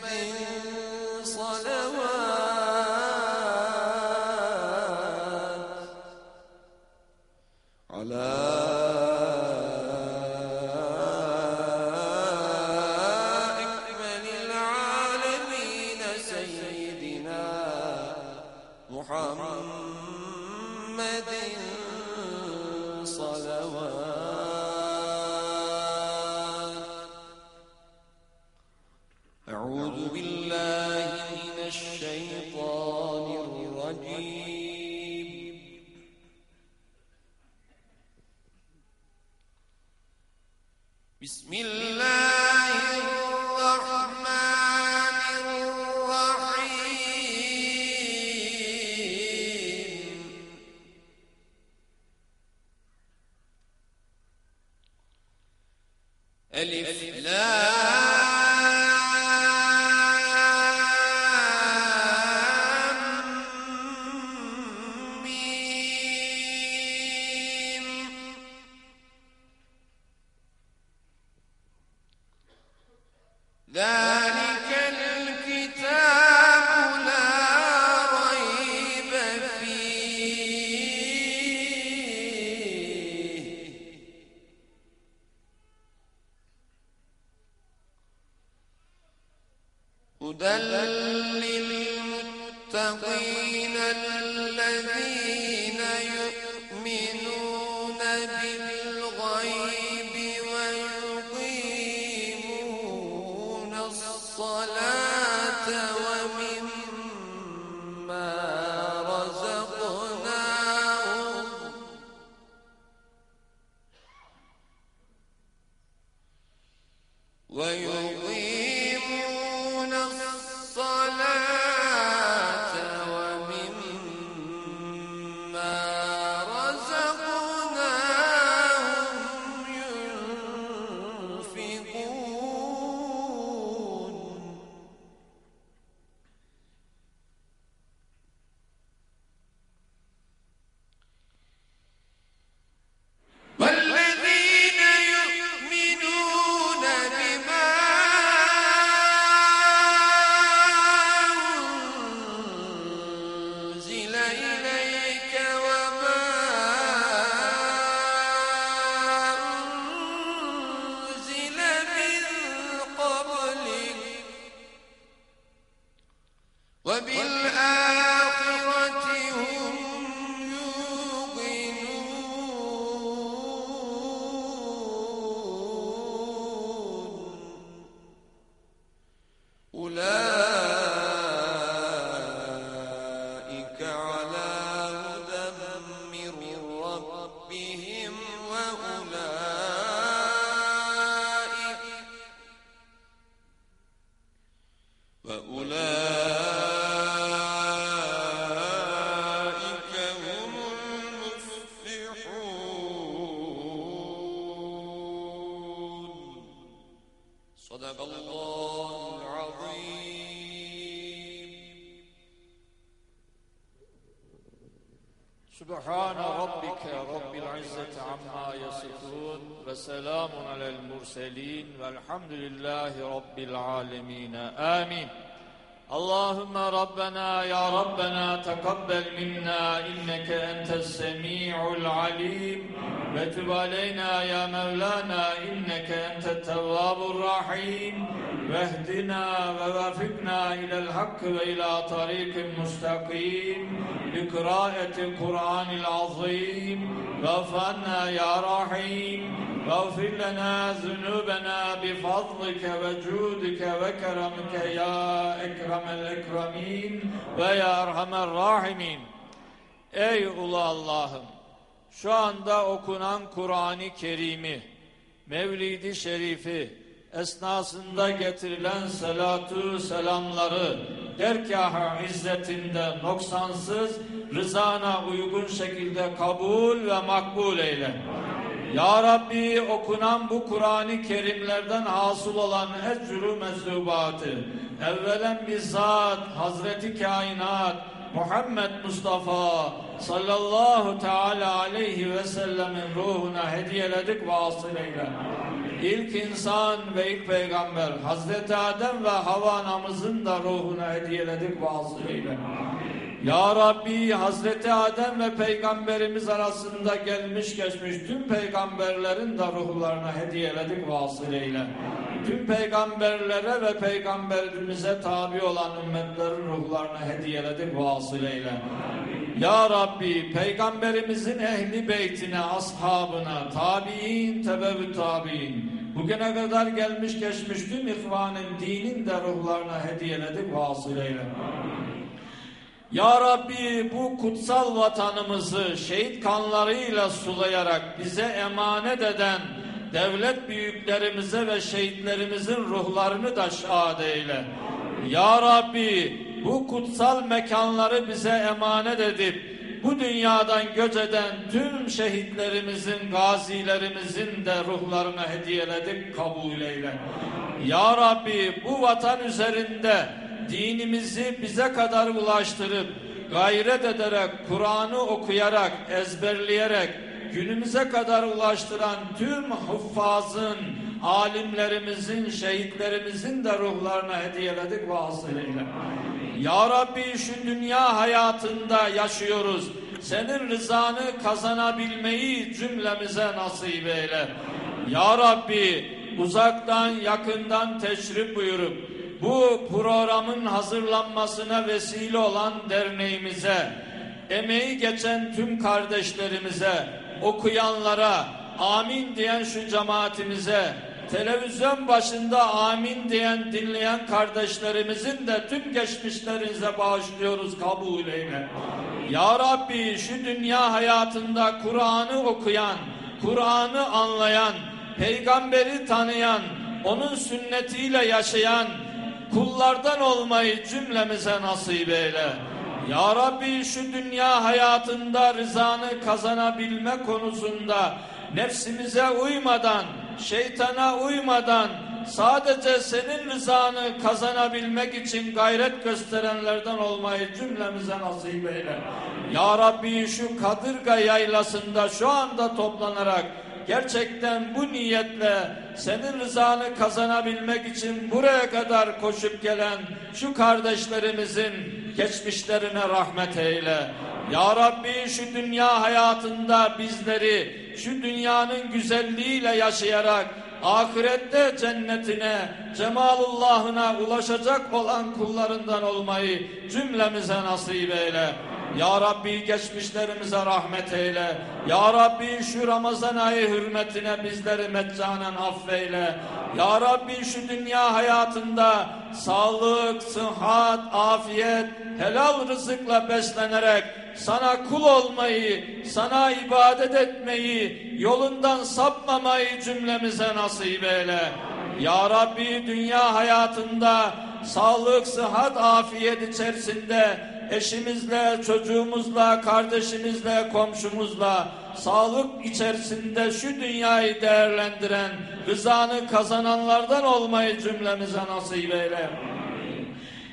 محمد صلوات على أكمل العالمين سيدنا محمد صلوات ألف لام ميم ذلك سبحان ربك رب العزة عما يصفون وسلام على المرسلين والحمد لله رب العالمين آمين اللهم ربنا يا ربنا تقبل منا إنك أنت السميع العليم وتب علينا يا مولانا إنك أنت التواب الرحيم واهدنا ووفقنا إلى الحق وإلى طريق مستقيم بقراءة القرآن العظيم واغفرنا يا رحيم واغفر لنا ذنوبنا بفضلك وجودك وكرمك يا أكرم الأكرمين ويا أرحم الراحمين Ey ulu Allah'ım şu anda okunan Kur'an-ı Kerim'i, Mevlid-i Şerif'i esnasında getirilen selatu selamları dergah izzetinde noksansız rızana uygun şekilde kabul ve makbul eyle. Ya Rabbi okunan bu Kur'an-ı Kerimlerden hasıl olan ecru mezubatı evvelen bizzat Hazreti Kainat Muhammed Mustafa sallallahu teala aleyhi ve sellemin ruhuna hediyeledik vasıl eyle. İlk insan ve ilk peygamber Hazreti Adem ve Havva anamızın da ruhuna hediyeledik vasıl eyle. Ya Rabbi Hazreti Adem ve Peygamberimiz arasında gelmiş geçmiş tüm peygamberlerin de ruhlarına hediyeledik vasıl eyle. Tüm peygamberlere ve peygamberimize tabi olan ümmetlerin ruhlarına hediyeledik vasıl eyle. Ya Rabbi peygamberimizin ehli beytine, ashabına, tabi'in, tebevü tabi'in, bugüne kadar gelmiş geçmiş tüm ihvanın dinin de ruhlarına hediyeledik vasıl eyle. Ya Rabbi bu kutsal vatanımızı şehit kanlarıyla sulayarak bize emanet eden devlet büyüklerimize ve şehitlerimizin ruhlarını da şad eyle. Ya Rabbi bu kutsal mekanları bize emanet edip bu dünyadan göç eden tüm şehitlerimizin, gazilerimizin de ruhlarına hediyeledik kabul eyle. Ya Rabbi bu vatan üzerinde dinimizi bize kadar ulaştırıp gayret ederek, Kur'an'ı okuyarak, ezberleyerek günümüze kadar ulaştıran tüm huffazın, alimlerimizin, şehitlerimizin de ruhlarına hediyeledik ve hasıl eyle. Ya Rabbi şu dünya hayatında yaşıyoruz. Senin rızanı kazanabilmeyi cümlemize nasip eyle. Ya Rabbi uzaktan yakından teşrif buyurup bu programın hazırlanmasına vesile olan derneğimize, emeği geçen tüm kardeşlerimize, okuyanlara, amin diyen şu cemaatimize, televizyon başında amin diyen dinleyen kardeşlerimizin de tüm geçmişlerinize bağışlıyoruz kabul eyle. Ya Rabbi şu dünya hayatında Kur'an'ı okuyan, Kur'an'ı anlayan, peygamberi tanıyan, onun sünnetiyle yaşayan, kullardan olmayı cümlemize nasip eyle. Ya Rabbi şu dünya hayatında rızanı kazanabilme konusunda nefsimize uymadan, şeytana uymadan sadece senin rızanı kazanabilmek için gayret gösterenlerden olmayı cümlemize nasip eyle. Ya Rabbi şu Kadırga yaylasında şu anda toplanarak gerçekten bu niyetle senin rızanı kazanabilmek için buraya kadar koşup gelen şu kardeşlerimizin geçmişlerine rahmet eyle. Ya Rabbi şu dünya hayatında bizleri şu dünyanın güzelliğiyle yaşayarak ahirette cennetine, cemalullahına ulaşacak olan kullarından olmayı cümlemize nasip eyle. Ya Rabbi geçmişlerimize rahmet eyle. Ya Rabbi şu Ramazan ayı hürmetine bizleri meccanen affeyle. Ya Rabbi şu dünya hayatında sağlık, sıhhat, afiyet, helal rızıkla beslenerek sana kul olmayı, sana ibadet etmeyi, yolundan sapmamayı cümlemize nasip eyle. Ya Rabbi dünya hayatında sağlık, sıhhat, afiyet içerisinde eşimizle, çocuğumuzla, kardeşimizle, komşumuzla sağlık içerisinde şu dünyayı değerlendiren, rızanı kazananlardan olmayı cümlemize nasip eyle.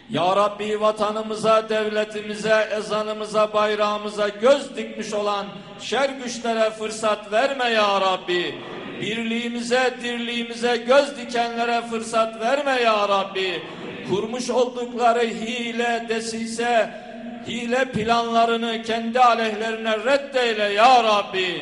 Ya Rabbi vatanımıza, devletimize, ezanımıza, bayrağımıza göz dikmiş olan şer güçlere fırsat verme ya Rabbi. Birliğimize, dirliğimize göz dikenlere fırsat verme ya Rabbi. Kurmuş oldukları hile, desise, hile planlarını kendi aleyhlerine reddeyle ya Rabbi.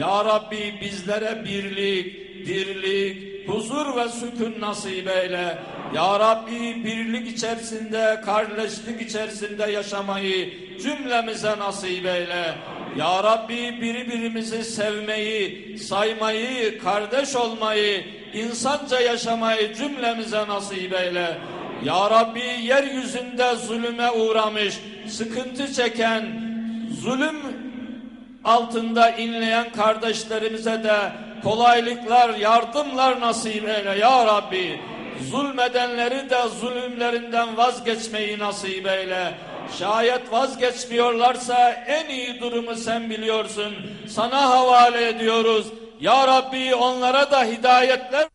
Ya Rabbi bizlere birlik, dirlik, huzur ve sükun nasip eyle. Ya Rabbi birlik içerisinde, kardeşlik içerisinde yaşamayı cümlemize nasip eyle. Ya Rabbi birbirimizi sevmeyi, saymayı, kardeş olmayı, insanca yaşamayı cümlemize nasip eyle. Ya Rabbi yeryüzünde zulüme uğramış, sıkıntı çeken, zulüm altında inleyen kardeşlerimize de kolaylıklar, yardımlar nasip eyle ya Rabbi. Zulmedenleri de zulümlerinden vazgeçmeyi nasip eyle. Şayet vazgeçmiyorlarsa en iyi durumu sen biliyorsun. Sana havale ediyoruz. Ya Rabbi onlara da hidayetler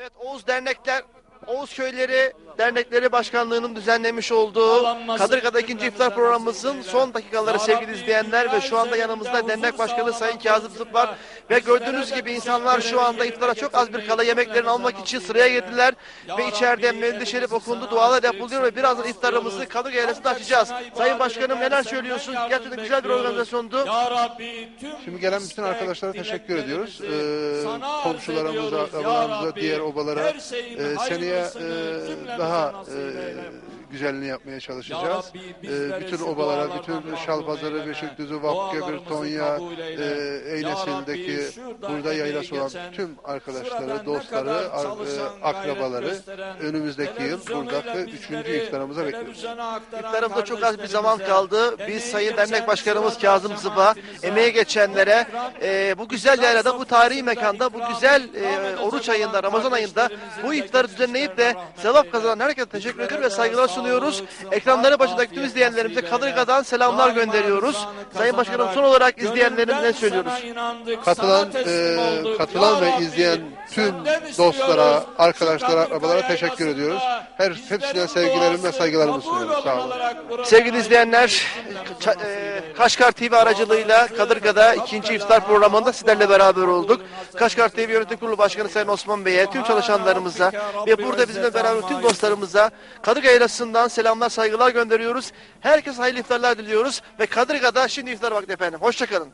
Evet Oğuz Dernekler, Oğuz Köyleri Dernekleri Başkanlığı'nın düzenlemiş olduğu Kadırga'da ikinci iftar programımızın son dakikaları sevgili izleyenler ve şu anda yanımızda dernek başkanı Sayın Kazım Zıp var. Ve gördüğünüz gibi insanlar şu anda iftara çok az bir kala yemeklerini almak için sıraya girdiler. Ve içeride Mevlid-i Şerif okundu, dualar yapılıyor ve birazdan iftarımızı Kadırga Yaylası'nda açacağız. Sayın Başkanım neler söylüyorsun? Gerçekten güzel bir organizasyondu. Ya Rabbi tüm Şimdi gelen bütün arkadaşlara teşekkür ediyoruz. Ee, komşularımıza, Rabbi, diğer obalara e, seneye hayırlısını e, cümlemize daha e, eyle. Güzelliğini yapmaya Ya çalışacağız. Rabbi, E, bütün obalara, bütün Şalpazarı. Beşikdüzü, Dualarımızı Tonya, e, Eynesil'deki burada yaylası olan tüm arkadaşları, dostları, e, akrabaları önümüzdeki yıl buradaki üçüncü iftarımıza bekliyoruz. İftarımızda çok az bir zaman kaldı. Biz Sayın Dernek Başkanımız Kazım Zıba, emeği geçenlere, e, bu güzel yaylada, bu tarihi mekanda, bu güzel e, oruç ayında, Ramazan ayında bu iftarı düzenleyip de sevap kazanan herkese teşekkür ediyor ve saygılar sunuyoruz. Ekranları başındaki tüm izleyenlerimize Kadırga'dan selamlar gönderiyoruz. Sayın Başkanım son olarak izleyenlerimize söylüyoruz? Katılan, e, katılan ve izleyen tüm dostlara, arkadaşlara, akrabalara teşekkür ediyoruz. Her hepsine sevgilerimi ve duası saygılarımı sunuyorum. Sağ olun. Sevgili izleyenler, nasip e, eyle. Kaşgar TV aracılığıyla Kadırga'da ikinci iftar programında sizlerle beraber olduk. Kaşgar TV Yönetim Kurulu Başkanı Sayın Osman Bey'e, tüm çalışanlarımıza ve burada bizimle beraber tüm dostlarımıza Kadırga Yaylası'ndan selamlar, saygılar gönderiyoruz. Herkese hayırlı iftarlar diliyoruz ve Kadırga'da şimdi iftar vakti efendim. Hoşçakalın.